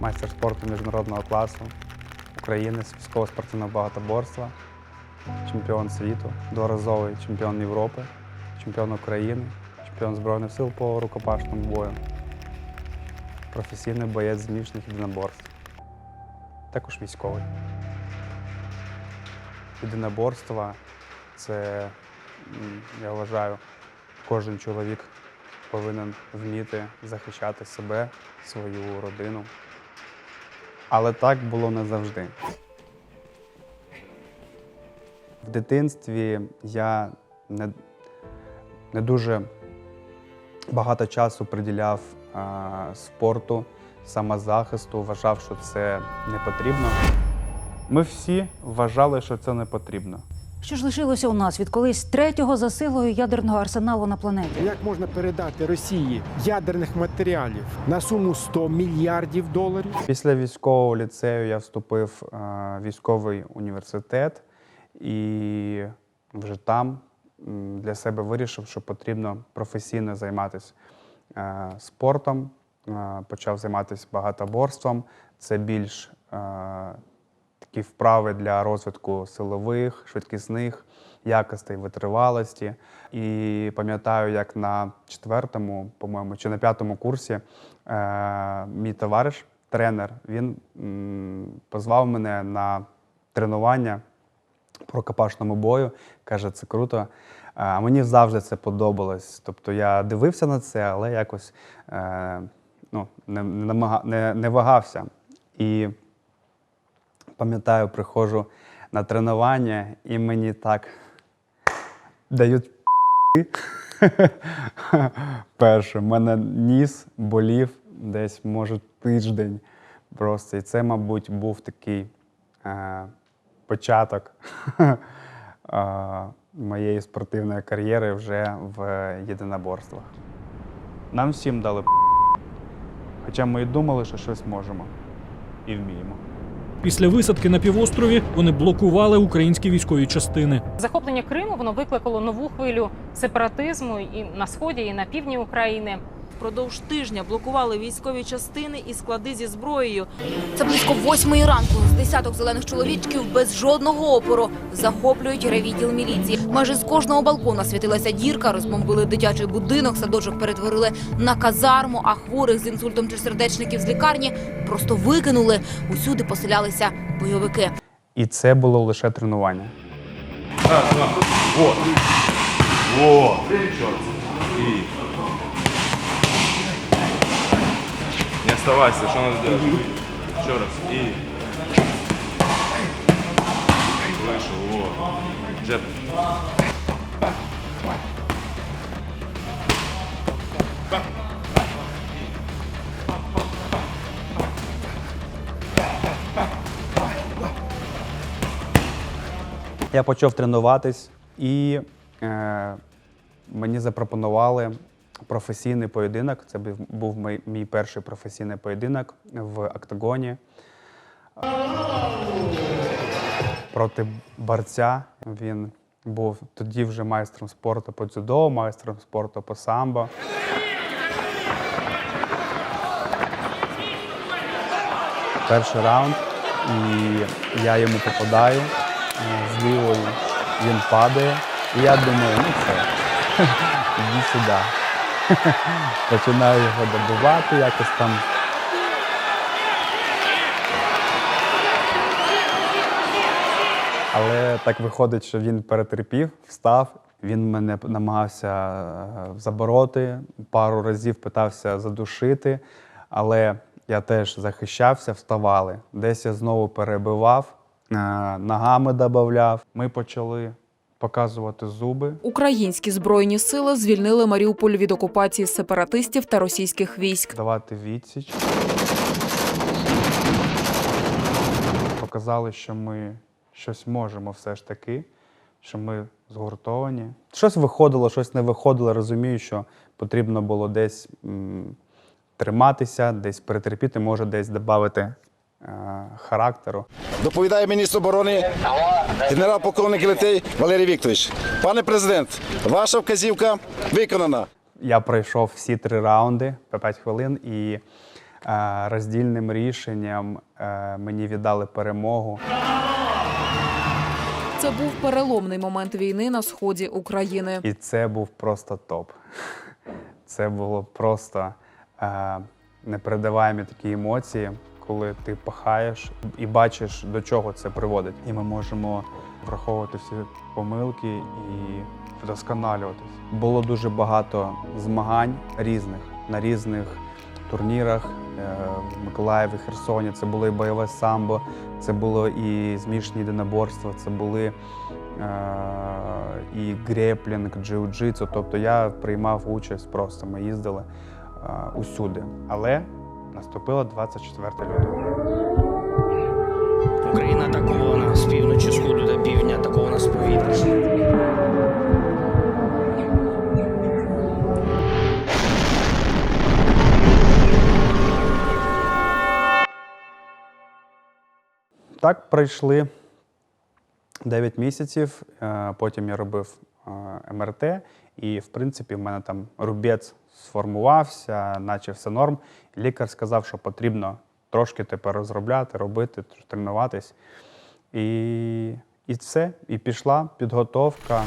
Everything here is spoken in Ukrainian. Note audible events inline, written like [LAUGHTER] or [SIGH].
майстер спорту міжнародного класу, українець військово-спортивного багатоборства, чемпіон світу, дворазовий чемпіон Європи, чемпіон України, чемпіон Збройних сил по рукопашному бою, професійний боєць змішаних єдиноборств, також військовий. Єдиноборства це, я вважаю, кожен чоловік повинен вміти захищати себе, свою родину. Але так було не завжди. В дитинстві я не, не дуже багато часу приділяв а, спорту, самозахисту, вважав, що це не потрібно. Ми всі вважали, що це не потрібно. Що ж лишилося у нас від колись третього за силою ядерного арсеналу на планеті? Як можна передати Росії ядерних матеріалів на суму 100 мільярдів доларів? Після військового ліцею я вступив е, в військовий університет і вже там для себе вирішив, що потрібно професійно займатися е, спортом. Е, Почав займатися багатоборством. Це більш такі вправи для розвитку силових, швидкісних якостей, витривалості. І пам'ятаю, як на четвертому, по-моєму, чи на п'ятому курсі е, мій товариш, тренер, він м, позвав мене на тренування по рукопашному бою. Каже, це круто. А мені завжди це подобалось. Тобто я дивився на це, але якось е, ну, не, не, не вагався. І пам'ятаю, приходжу на тренування, і мені так дають [LAUGHS] перше. У мене ніс болів десь, може, тиждень просто. І це, мабуть, був такий е, початок [LAUGHS] е, моєї спортивної кар'єри вже в єдиноборствах. Нам всім дали хоча ми і думали, що щось можемо і вміємо. Після висадки на півострові вони блокували українські військові частини. Захоплення Криму воно викликало нову хвилю сепаратизму і на сході, і на півдні України. Впродовж тижня блокували військові частини і склади зі зброєю. Це близько восьмої ранку. З десяток зелених чоловічків без жодного опору захоплюють райвідділ міліції. Майже з кожного балкона світилася дірка, розбомбили дитячий будинок, садочок перетворили на казарму, а хворих з інсультом чи сердечників з лікарні просто викинули. Усюди поселялися бойовики. І це було лише тренування. Не оставайся, что надо делать? Еще раз. И... Вышел, вот. Джеб. Я почав тренуватись, і е, мені запропонували професійний поєдинок. Це був, мій, перший професійний поєдинок в октагоні. Проти борця. Він був тоді вже майстром спорту по дзюдо, майстром спорту по самбо. Перший раунд, і я йому попадаю з лівою, він падає. І я думаю, ну все, [LAUGHS] іди сюди. [LAUGHS] Починаю його добивати якось там. Але так виходить, що він перетерпів, встав. Він мене намагався е, забороти, пару разів питався задушити, але я теж захищався, вставали. Десь я знову перебивав, е, ногами додавав. Ми почали показувати зуби. Українські збройні сили звільнили Маріуполь від окупації сепаратистів та російських військ. давати відсіч. Показали, що ми щось можемо все ж таки, що ми згуртовані. Щось виходило, щось не виходило. Розумію, що потрібно було десь м, триматися, десь перетерпіти, може десь додати характеру. Доповідає міністр оборони генерал-полковник Литей Валерій Вікторович. Пане президент, ваша вказівка виконана. Я пройшов всі три раунди по 5 хвилин, і Е, Роздільним рішенням е, мені віддали перемогу. Це був переломний момент війни на сході України. І це був просто топ. Це було просто е, непередаваємі такі емоції, коли ти пахаєш і бачиш, до чого це приводить. І ми можемо враховувати всі помилки і вдосконалюватись. Було дуже багато змагань різних на різних турнірах. Е, В Миколаєві, Херсоні це було і бойове самбо, це було і змішані єдиноборства, це були е, і греплінг, джиу-джитсу. Тобто я приймав участь просто. Ми їздили е, усюди. Але наступило 24 лютого. Україна атакована з півночі, сходу до півдня, атакована з повітря. Так пройшли 9 місяців. е, Потім я робив е, МРТ, і в принципі в мене там рубець сформувався, наче все норм. Лікар сказав, що потрібно трошки тепер розробляти, робити, тренуватись. І, і все. І пішла підготовка.